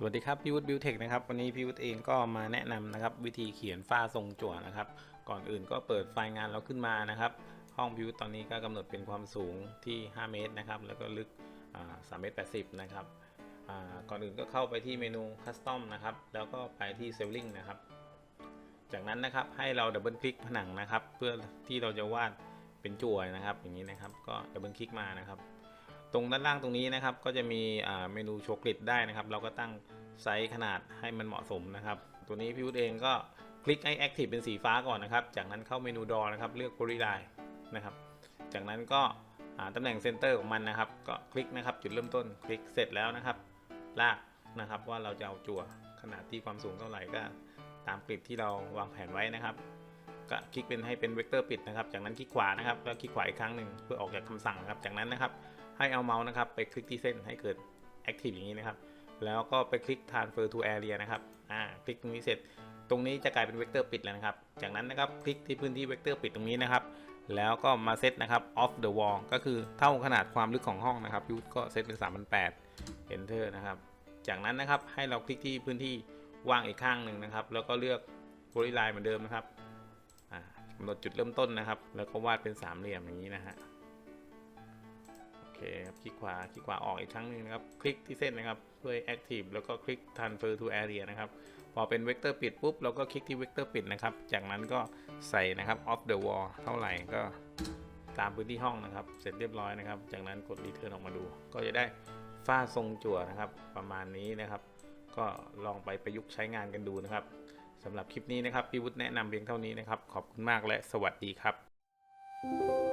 สวัสดีครับพี่วุฒิบิวเทคนะครับวันนี้พี่วุฒิเองก็มาแนะนำนะครับวิธีเขียนฝ้าทรงจั่วนะครับ ก่อนอื่นก็เปิดไฟล์งานเราขึ้นมานะครับ ห้องพิวตอนนี้ก็กำหนดเป็นความสูงที่ 5 เมตรนะครับแล้วก็ลึกอ่า3เมตร80นะครับก่อนอื่นก็เข้าไปที่เมนูคัสตอมนะครับแล้วก็ไปที่เซลลิงนะครับ จากนั้นนะครับให้เราดับเบิลคลิกผนังนะครับ เพื่อที่เราจะวาดเป็นจั่วนะครับ อย่างนี้นะครับก็ดับเบิลคลิกมานะครับ ตรงด้านล่างตรงนี้นะครับ ก็จะมีเมนูโชว์กริดได้นะครับ เราก็ตั้งไซส์ขนาดให้มันเหมาะสมนะครับ ตัวนี้พี่วุฒิเองก็คลิกให้ Active เป็นสีฟ้าก่อนนะครับ จากนั้นเข้าเมนูดอนะครับ เลือก Polyline นะครับ จากนั้นก็ตำแหน่งเซนเตอร์ของมันนะครับ ก็คลิกนะครับ จุดเริ่มต้น คลิกเสร็จแล้วนะครับ ลากนะครับว่าเราจะเอาจั่วขนาดที่ความสูงเท่าไหร่ก็ตามกริดที่เราวางแผนไว้นะครับ ก็คลิกเป็นให้เป็นเวกเตอร์ปิดนะครับ จากนั้นคลิกขวานะครับแล้วคลิกขวาอีกครั้งหนึ่งเพื่อออกจากคำสั่งครับ จากนั้นนะครับให้เอาเมาส์นะครับไปคลิกที่เส้นให้เกิด Active อย่างนี้นะครับ แล้วก็ไปคลิก Transfer to Area นะครับ อ่า คลิกตรงนี้เสร็จ ตรงนี้จะกลายเป็นเวกเตอร์ปิดแล้วนะครับ จากนั้นนะครับ คลิกที่พื้นที่เวกเตอร์ปิดตรงนี้นะครับ แล้วก็มาเซตนะครับ off the wall ก็คือเท่าขนาดความลึกของห้องนะครับยุทธก็เซตเป็น3008 enter นะครับ จากนั้นนะครับให้เราคลิกที่พื้นที่ว่างอีกข้างหนึ่งนะครับ แล้วก็เลือก polyline เหมือนเดิมนะครับ กำหนดจุดเริ่มต้นนะครับ แล้วก็วาดเป็นสามเหลี่ยมอย่างนี้นะฮะโอเคครับคลิกขวาคลิกขวาออกอีกครั้งหนึ่งนะครับ คลิกที่เส้นนะครับเพื่อ active แล้วก็คลิก transfer to area นะครับพอเป็นเวกเตอร์ปิดปุ๊บเราก็คลิกที่เวกเตอร์ปิดนะครับ จากนั้นก็ใส่นะครับ off the wall เท่าไหร่ก็ตามพื้นที่ห้องนะครับ เสร็จเรียบร้อยนะครับ จากนั้นกด return ออกมาดู ก็จะได้ฝ้าทรงจั่วนะครับ ประมาณนี้นะครับ ก็ลองไปประยุกต์ใช้งานกันดูนะครับ สำหรับคลิปนี้นะครับพี่วุฒิแนะนำเพียงเท่านี้นะครับ ขอบคุณมากและสวัสดีครับ